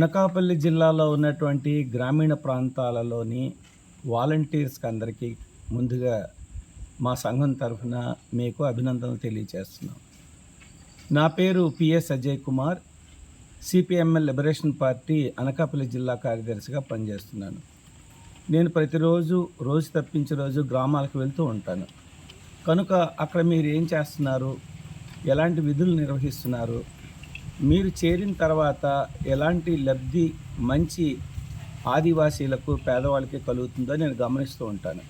అనకాపల్లి జిల్లాలో ఉన్నటువంటి గ్రామీణ ప్రాంతాలలోని వాలంటీర్స్కి అందరికీ ముందుగా మా సంఘం తరఫున మీకు అభినందనలు తెలియజేస్తున్నాం. నా పేరు PS Ajay Kumar. CPML liberation party Anakapalli జిల్లా కార్యదర్శిగా పనిచేస్తున్నాను. నేను ప్రతిరోజు రోజు తప్పించే రోజు గ్రామాలకు వెళ్తూ ఉంటాను. కనుక అక్కడ మీరు ఏం చేస్తున్నారు? ఎలాంటి విధులు నిర్వహిస్తున్నారు? మీరు చేరిన తర్వాత ఎలాంటి లబ్ధి మంచి ఆదివాసీలకు పేదవాళ్ళకి కలుగుతుందో నేను గమనిస్తూ ఉంటాను.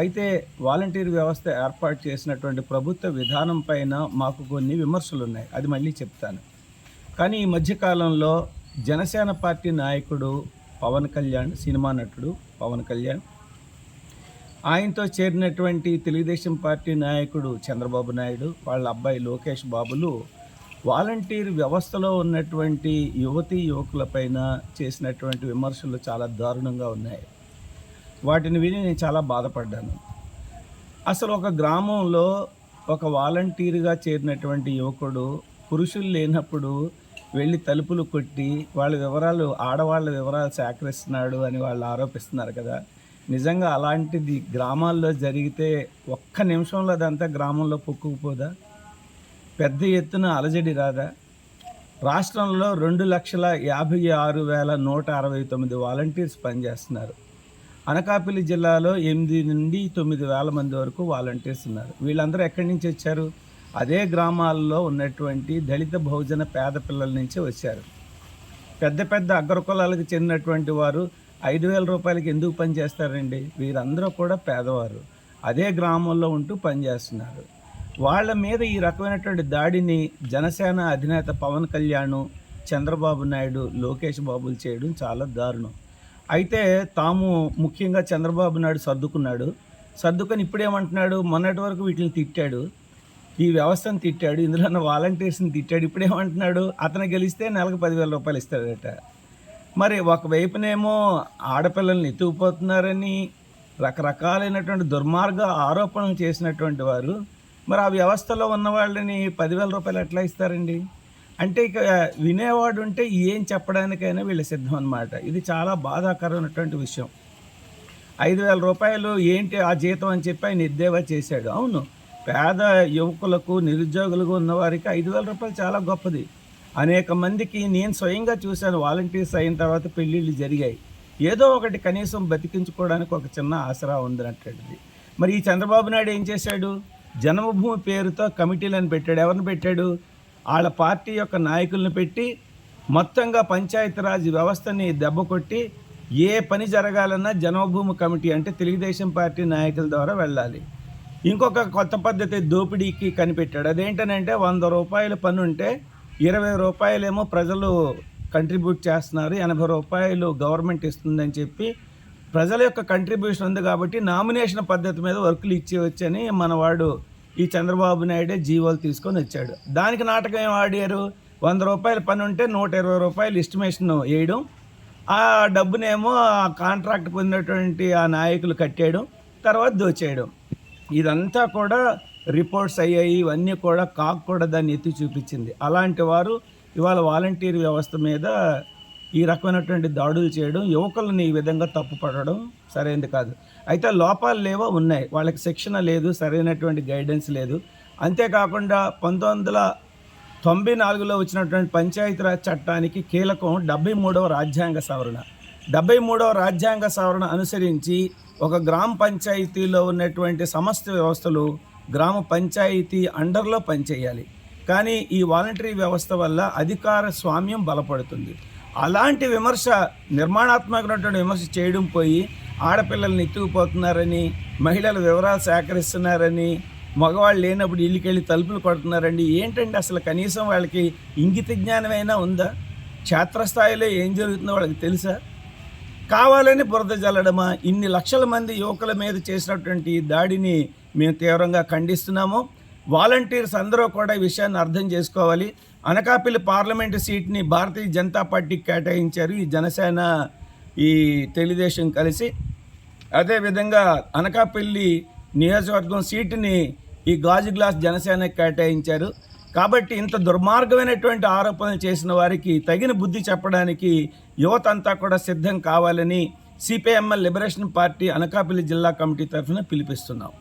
అయితే వాలంటీర్ వ్యవస్థ ఏర్పాటు చేసినటువంటి ప్రభుత్వ విధానం పైన మాకు కొన్ని విమర్శలు ఉన్నాయి అది మళ్ళీ చెప్తాను. కానీ ఈ మధ్యకాలంలో జనసేన పార్టీ నాయకుడు పవన్ కళ్యాణ్ సినిమా నటుడు పవన్ కళ్యాణ్ ఆయనతో చేరినటువంటి తెలుగుదేశం పార్టీ నాయకుడు చంద్రబాబు నాయుడు వాళ్ళ అబ్బాయి లోకేష్ బాబులు వాలంటీర్ వ్యవస్థలో ఉన్నటువంటి యువతీ యువకులపైన చేసినటువంటి విమర్శలు చాలా దారుణంగా ఉన్నాయి. వాటిని విని నేను చాలా బాధపడ్డాను. అసలు ఒక గ్రామంలో ఒక వాలంటీర్గా చేరినటువంటి యువకుడు పురుషులు లేనప్పుడు వెళ్ళి తలుపులు కొట్టి వాళ్ళ వివరాలు ఆడవాళ్ళ వివరాలు సేకరిస్తున్నాడు అని వాళ్ళు ఆరోపిస్తున్నారు కదా. నిజంగా అలాంటిది గ్రామాల్లో జరిగితే ఒక్క నిమిషంలో అదంతా గ్రామంలో పొక్కుకుపోదా? పెద్ద ఎత్తున అలజడి రాదా? రాష్ట్రంలో రెండు లక్షల యాభై ఆరు వేల నూట అరవై తొమ్మిది వాలంటీర్స్ పనిచేస్తున్నారు. అనకాపల్లి జిల్లాలో ఎనిమిది నుండి తొమ్మిది వేల మంది వరకు వాలంటీర్స్ ఉన్నారు. వీళ్ళందరూ ఎక్కడి నుంచి వచ్చారు? అదే గ్రామాల్లో ఉన్నటువంటి దళిత బహుజన పేద పిల్లల నుంచి వచ్చారు. పెద్ద పెద్ద అగ్రకులాలకు చెందినటువంటి వారు ఐదు వేల రూపాయలకి ఎందుకు పనిచేస్తారండి? వీరందరూ కూడా పేదవారు. అదే గ్రామంలో ఉంటూ పనిచేస్తున్నారు. వాళ్ళ మీద ఈ రకమైనటువంటి దాడిని జనసేన అధినేత పవన్ కళ్యాణ్ చంద్రబాబు నాయుడు లోకేష్ బాబులు చేయడం చాలా దారుణం. అయితే తాము ముఖ్యంగా చంద్రబాబు నాయుడు సర్దుకున్నాడు. సర్దుకొని ఇప్పుడేమంటున్నాడు? మొన్నటి వరకు వీటిని తిట్టాడు. ఈ వ్యవస్థను తిట్టాడు. ఇందులో ఉన్న వాలంటీర్స్ని తిట్టాడు. ఇప్పుడేమంటున్నాడు? అతను గెలిస్తే నెలకు పదివేల రూపాయలు ఇస్తాడట. మరి ఒకవైపునేమో ఆడపిల్లల్ని ఎత్తుకుపోతున్నారని రకరకాలైనటువంటి దుర్మార్గ ఆరోపణలు చేసినటువంటి వారు మరి ఆ వ్యవస్థలో ఉన్న వాళ్ళని పదివేల రూపాయలు ఎట్లా ఇస్తారండి? అంటే ఇక వినేవాడు ఉంటే ఏం చెప్పడానికైనా వీళ్ళ సిద్ధం అనమాట ఇది చాలా బాధాకరమైనటువంటి విషయం. ఐదు వేల రూపాయలు ఏంటి ఆ జీతం అని చెప్పి ఆయన ఎద్దేవా చేశాడు. అవును పేద యువకులకు నిరుద్యోగులకు ఉన్నవారికి ఐదు వేల రూపాయలు చాలా గొప్పది. అనేక మందికి నేను స్వయంగా చూశాను వాలంటీర్స్ అయిన తర్వాత పెళ్ళిళ్ళు జరిగాయి. ఏదో ఒకటి కనీసం బతికించుకోవడానికి ఒక చిన్న ఆసరా ఉందన్నటువంటిది. మరి ఈ చంద్రబాబు నాయుడు ఏం చేశాడు? జన్మభూమి పేరుతో కమిటీలను పెట్టాడు. ఎవరిని పెట్టాడు? వాళ్ళ పార్టీ యొక్క నాయకులను పెట్టి మొత్తంగా పంచాయతీరాజ్ వ్యవస్థని దెబ్బకొట్టి ఏ పని జరగాలన్నా జన్మభూమి కమిటీ అంటే తెలుగుదేశం పార్టీ నాయకుల ద్వారా వెళ్ళాలి. ఇంకొక కొత్త పద్ధతి దోపిడీకి కనిపెట్టాడు. అదేంటనంటే వంద రూపాయల పన్ను ఉంటే ఇరవై రూపాయలేమో ప్రజలు కంట్రిబ్యూట్ చేస్తున్నారు. ఎనభై రూపాయలు గవర్నమెంట్ ఇస్తుందని చెప్పి ప్రజల యొక్క కంట్రిబ్యూషన్ ఉంది కాబట్టి నామినేషన్ పద్ధతి మీద వర్కులు ఇచ్చేవచ్చని మనవాడు ఈ చంద్రబాబు నాయుడే జీవోలు తీసుకొని వచ్చాడు. దానికి నాటకం ఏం ఆడారు? వంద రూపాయల పని ఉంటే నూట ఇరవై రూపాయలు ఎస్టిమేషన్ వేయడం. ఆ డబ్బునేమో ఆ కాంట్రాక్ట్ పొందినటువంటి ఆ నాయకులు కట్టేయడం తర్వాత దోచేయడం. ఇదంతా కూడా రిపోర్ట్స్ అయ్యాయి ఇవన్నీ కూడా కాక్ కూడా దాన్ని ఎత్తి చూపించింది. అలాంటి వారు ఇవాళ వాలంటీర్ వ్యవస్థ మీద ఈ రకమైనటువంటి దాడులు చేయడం యువకులను ఈ విధంగా తప్పుపడడం సరైనది కాదు. అయితే లోపాలు లేవో ఉన్నాయి. వాళ్ళకి శిక్షణ లేదు సరైనటువంటి గైడెన్స్ లేదు. అంతేకాకుండా పంతొమ్మిది వందల తొంభై నాలుగులో వచ్చినటువంటి పంచాయతీరాజ్ చట్టానికి కీలకం డెబ్బై మూడవ రాజ్యాంగ సవరణ. డెబ్బై మూడవ రాజ్యాంగ సవరణ అనుసరించి ఒక గ్రామ పంచాయతీలో ఉన్నటువంటి సమస్త వ్యవస్థలు గ్రామ పంచాయతీ అండర్లో పనిచేయాలి. కానీ ఈ వాలంటరీ వ్యవస్థ వల్ల అధికార స్వామ్యం బలపడుతుంది. అలాంటి విమర్శ నిర్మాణాత్మకమైనటువంటి విమర్శ చేయడం పోయి ఆడపిల్లల్ని ఎత్తుకుపోతున్నారని మహిళల వివరాలు సేకరిస్తున్నారని మగవాళ్ళు లేనప్పుడు ఇల్లుకెళ్ళి తలుపులు కొడుతున్నారండి. ఏంటండి అసలు కనీసం వాళ్ళకి ఇంగిత జ్ఞానమైనా ఉందా? క్షేత్రస్థాయిలో ఏం జరుగుతుందో వాళ్ళకి తెలుసా? కావాలని బురద జల్లడమా? ఇన్ని లక్షల మంది యువకుల మీద చేసినటువంటి దాడిని మేము తీవ్రంగా ఖండిస్తున్నాము. వాలంటీర్స్ అందరూ కూడా ఈ విషయాన్ని అర్థం చేసుకోవాలి. అనకాపల్లి పార్లమెంటు సీట్ని భారతీయ జనతా పార్టీకి కేటాయించారు. ఈ జనసేన ఈ తెలుగుదేశం కలిసి. అదేవిధంగా అనకాపల్లి నియోజకవర్గం సీటుని ఈ గాజు గ్లాస్ జనసేనకి కేటాయించారు. కాబట్టి ఇంత దుర్మార్గమైనటువంటి ఆరోపణలు చేసిన వారికి తగిన బుద్ధి చెప్పడానికి యువత అంతా కూడా సిద్ధం కావాలని సిపిఎంఎల్ లిబరేషన్ పార్టీ అనకాపల్లి జిల్లా కమిటీ తరఫున పిలిపిస్తున్నాం.